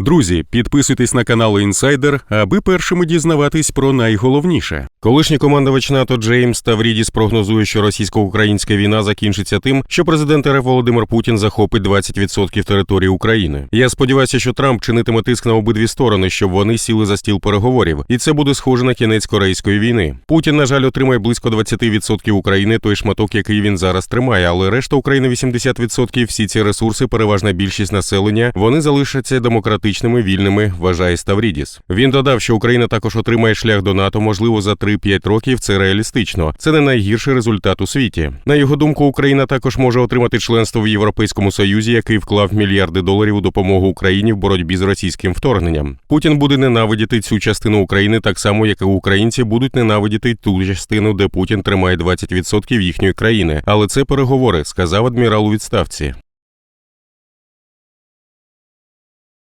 Друзі, підписуйтесь на канал Інсайдер, аби першими дізнаватись про найголовніше. Колишній командувач НАТО Джеймс Таврідіс прогнозує, що російсько-українська війна закінчиться тим, що президент РФ Володимир Путін захопить 20% території України. Я сподіваюся, що Трамп чинитиме тиск на обидві сторони, щоб вони сіли за стіл переговорів, і це буде схоже на кінець корейської війни. Путін, на жаль, отримає близько 20% України, той шматок, який він зараз тримає, але решта України 80%, всі ці ресурси, переважна більшість населення, вони залишаться демократичними, вільними, вважає Ставрідіс. Він додав, що Україна також отримає шлях до НАТО, можливо, за 3-5 років. Це реалістично. Це не найгірший результат у світі. На його думку, Україна також може отримати членство в Європейському Союзі, який вклав мільярди доларів у допомогу Україні в боротьбі з російським вторгненням. Путін буде ненавидіти цю частину України так само, як і українці будуть ненавидіти ту частину, де Путін тримає 20% їхньої країни. Але це переговори, сказав адмірал у відставці.